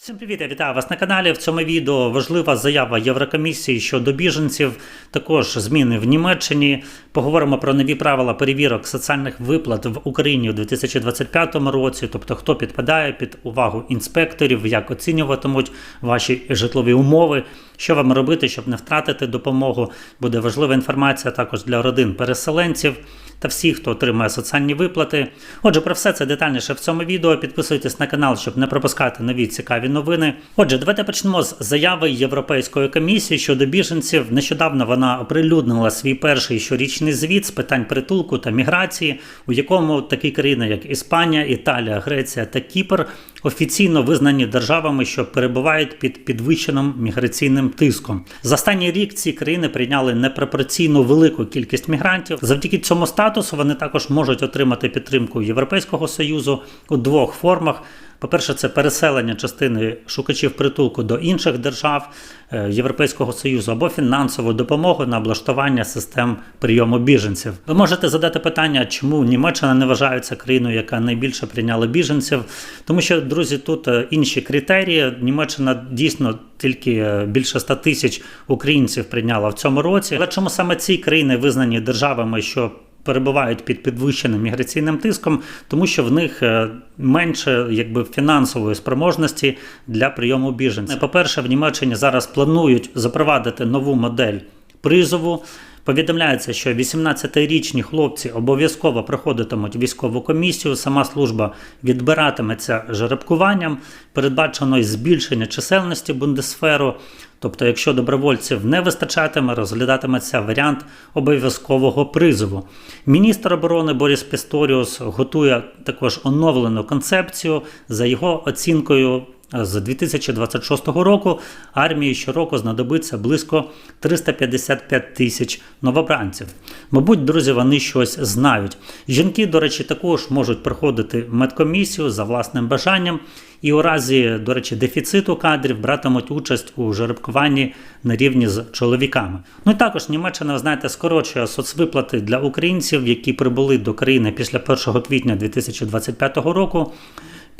Всім привіт, я вітаю вас на каналі. В цьому відео важлива заява Єврокомісії щодо біженців, також зміни в Німеччині. Поговоримо про нові правила перевірок соціальних виплат в Україні у 2025 році, тобто хто підпадає під увагу інспекторів, як оцінюватимуть ваші житлові умови, що вам робити, щоб не втратити допомогу. Буде важлива інформація також для родин переселенців та всіх, хто отримує соціальні виплати. Отже, про все це детальніше в цьому відео. Підписуйтесь на канал, щоб не пропускати нові цікаві новини. Отже, давайте почнемо з заяви Європейської комісії щодо біженців. Нещодавно вона оприлюднила свій перший щорічний звіт з питань притулку та міграції, у якому такі країни, як Іспанія, Італія, Греція та Кіпр. Офіційно визнані державами, що перебувають під підвищеним міграційним тиском. За останній рік ці країни прийняли непропорційно велику кількість мігрантів. Завдяки цьому статусу вони також можуть отримати підтримку Європейського союзу у двох формах. По-перше, це переселення частини шукачів притулку до інших держав е, Європейського Союзу або фінансову допомогу на облаштування систем прийому біженців. Ви можете задати питання, чому Німеччина не вважається країною, яка найбільше прийняла біженців, тому що, друзі, тут е, інші критерії. Німеччина дійсно тільки е, більше 100 тисяч українців прийняла в цьому році. Але чому саме ці країни визнані державами, що перебувають під підвищеним міграційним тиском, тому що в них е, менше якби фінансової спроможності для прийому біженців. По-перше, в Німеччині зараз планують запровадити нову модель призову. Повідомляється, що 18-річні хлопці обов'язково проходитимуть військову комісію. Сама служба відбиратиметься жеребкуванням. Передбачено й збільшення чисельності бундесферу. Тобто, якщо добровольців не вистачатиме, розглядатиметься варіант обов'язкового призову. Міністр оборони Борис Пісторіус готує також оновлену концепцію за його оцінкою. З 2026 року армії щороку знадобиться близько 355 тисяч новобранців. Мабуть, друзі, вони щось знають. Жінки, до речі, також можуть проходити медкомісію за власним бажанням, і у разі, до речі, дефіциту кадрів братимуть участь у жеребкуванні на рівні з чоловіками. Ну і також Німеччина, ви знаєте, скорочує соцвиплати для українців, які прибули до країни після 1 квітня 2025 року.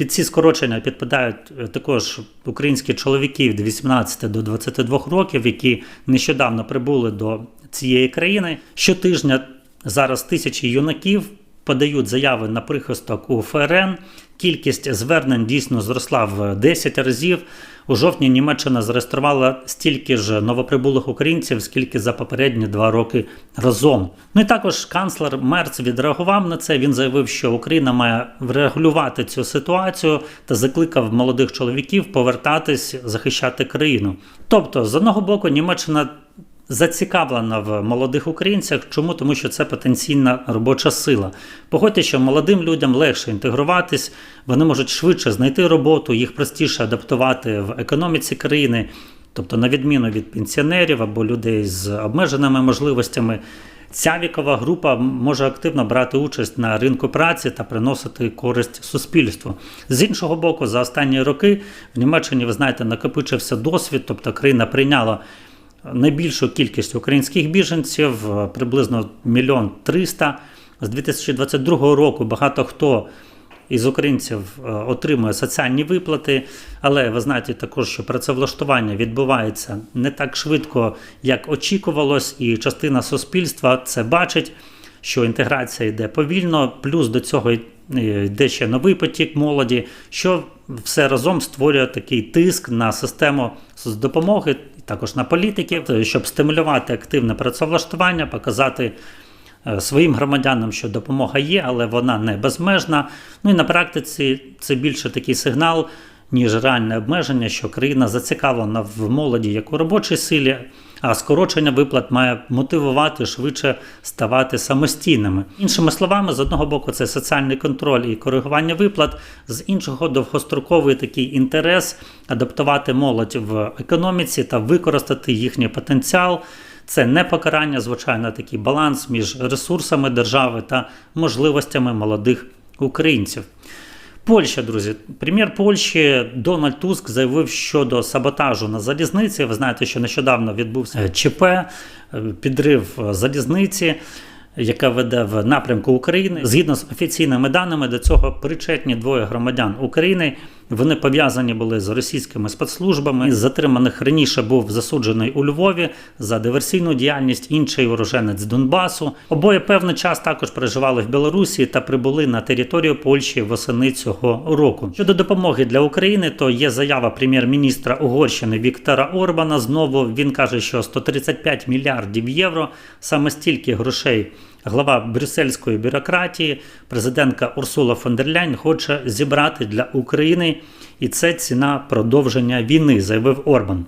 Під ці скорочення підпадають е, також українські чоловіки від 18 до 22 років, які нещодавно прибули до цієї країни. Щотижня зараз тисячі юнаків подають заяви на прихисток у ФРН. Кількість звернень дійсно зросла в 10 разів. У жовтні Німеччина зареєструвала стільки ж новоприбулих українців, скільки за попередні два роки разом. Ну і також канцлер Мерц відреагував на це. Він заявив, що Україна має врегулювати цю ситуацію та закликав молодих чоловіків повертатись захищати країну. Тобто, з одного боку, Німеччина. Зацікавлена в молодих українцях. Чому? Тому що це потенційна робоча сила. Погодьте, що молодим людям легше інтегруватись, вони можуть швидше знайти роботу, їх простіше адаптувати в економіці країни, тобто, на відміну від пенсіонерів або людей з обмеженими можливостями. Ця вікова група може активно брати участь на ринку праці та приносити користь суспільству. З іншого боку, за останні роки в Німеччині, ви знаєте, накопичився досвід, тобто країна прийняла найбільшу кількість українських біженців, приблизно мільйон триста. З 2022 року багато хто із українців отримує соціальні виплати, але ви знаєте також, що працевлаштування відбувається не так швидко, як очікувалось, і частина суспільства це бачить, що інтеграція йде повільно, плюс до цього йде ще новий потік молоді, що все разом створює такий тиск на систему соцдопомоги, також на політиків, щоб стимулювати активне працевлаштування, показати своїм громадянам, що допомога є, але вона не безмежна. Ну і на практиці це більше такий сигнал, ніж реальне обмеження, що країна зацікавлена в молоді як у робочій силі. А скорочення виплат має мотивувати швидше ставати самостійними. Іншими словами, з одного боку, це соціальний контроль і коригування виплат, з іншого довгостроковий такий інтерес адаптувати молодь в економіці та використати їхній потенціал. Це не покарання, звичайно, такий баланс між ресурсами держави та можливостями молодих українців. Польща, друзі, прем'єр Польщі Дональд Туск заявив щодо саботажу на залізниці. Ви знаєте, що нещодавно відбувся ЧП, підрив залізниці, яка веде в напрямку України. Згідно з офіційними даними, до цього причетні двоє громадян України, Вони пов'язані були з російськими спецслужбами. Із затриманих раніше був засуджений у Львові за диверсійну діяльність. Інший уроженець Донбасу. Обоє певний час також проживали в Білорусі та прибули на територію Польщі восени цього року. Щодо допомоги для України, то є заява прем'єр-міністра Угорщини Віктора Орбана. Знову він каже, що 135 мільярдів євро саме стільки грошей. Глава брюссельської бюрократії, президентка Урсула фон дер Ляйн хоче зібрати для України, і це ціна продовження війни, заявив Орбан.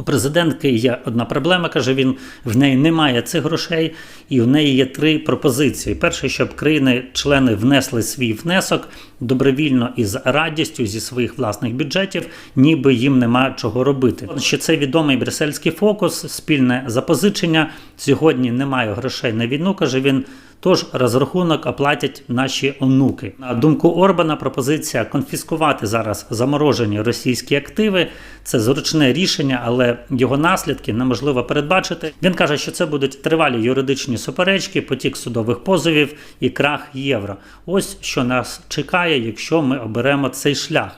У президентки є одна проблема, каже він: в неї немає цих грошей, і в неї є три пропозиції: перше, щоб країни-члени внесли свій внесок добровільно і з радістю зі своїх власних бюджетів, ніби їм нема чого робити. Ще це відомий брюссельський фокус, спільне запозичення. Сьогодні немає грошей на війну, каже він. Тож розрахунок оплатять наші онуки. На думку Орбана, пропозиція конфіскувати зараз заморожені російські активи це зручне рішення, але його наслідки неможливо передбачити. Він каже, що це будуть тривалі юридичні суперечки, потік судових позовів і крах євро. Ось що нас чекає, якщо ми оберемо цей шлях.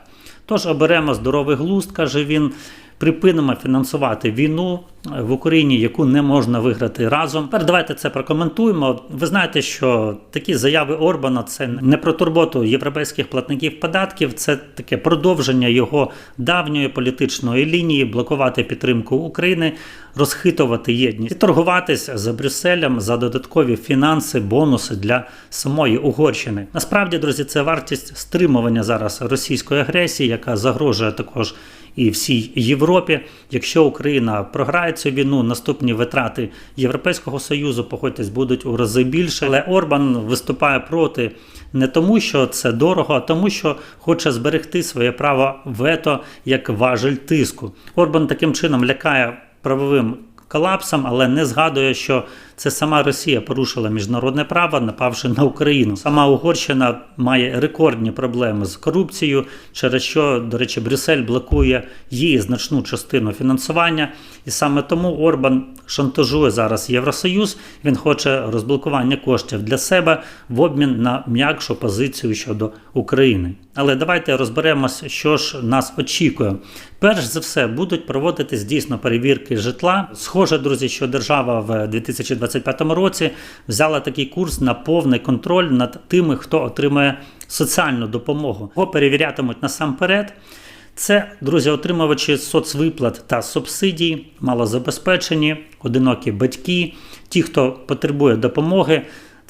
Тож оберемо здоровий глузд, каже він. Припинимо фінансувати війну в Україні, яку не можна виграти разом. Тепер давайте це прокоментуємо. Ви знаєте, що такі заяви Орбана це не про турботу європейських платників податків, це таке продовження його давньої політичної лінії, блокувати підтримку України, розхитувати єдність і торгуватися за Брюсселем за додаткові фінанси, бонуси для самої Угорщини. Насправді, друзі, це вартість стримування зараз російської агресії, яка загрожує також і всій Європі. Якщо Україна програє цю війну, наступні витрати Європейського союзу, погодьтесь, будуть у рази більше. Але Орбан виступає проти не тому, що це дорого, а тому, що хоче зберегти своє право вето як важель тиску. Орбан таким чином лякає правовим. Колапсом, але не згадує, що це сама Росія порушила міжнародне право, напавши на Україну. Сама Угорщина має рекордні проблеми з корупцією, через що, до речі, Брюссель блокує її значну частину фінансування, і саме тому Орбан шантажує зараз Євросоюз. Він хоче розблокування коштів для себе в обмін на м'якшу позицію щодо України. Але давайте розберемося, що ж нас очікує. Перш за все, будуть проводитись дійсно перевірки житла. Схоже, друзі, що держава в 2025 році взяла такий курс на повний контроль над тими, хто отримує соціальну допомогу. Його перевірятимуть насамперед. Це, друзі, отримувачі соцвиплат та субсидій, малозабезпечені, одинокі батьки, ті, хто потребує допомоги.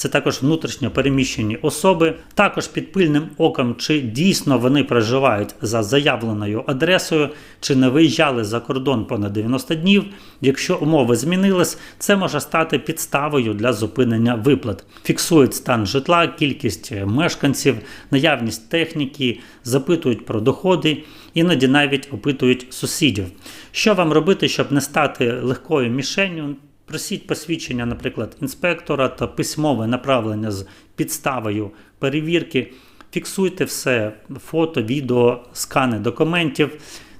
Це також внутрішньо переміщені особи, також під пильним оком, чи дійсно вони проживають за заявленою адресою, чи не виїжджали за кордон понад 90 днів. Якщо умови змінились, це може стати підставою для зупинення виплат. Фіксують стан житла, кількість мешканців, наявність техніки, запитують про доходи, іноді навіть опитують сусідів. Що вам робити, щоб не стати легкою мішенню? Просіть посвідчення, наприклад, інспектора та письмове направлення з підставою перевірки. Фіксуйте все: фото, відео, скани документів,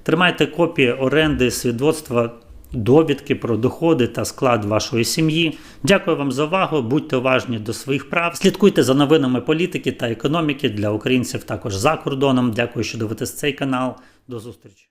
тримайте копії оренди, свідоцтва, довідки про доходи та склад вашої сім'ї. Дякую вам за увагу. Будьте уважні до своїх прав. Слідкуйте за новинами політики та економіки для українців також за кордоном. Дякую, що дивитесь цей канал. До зустрічі.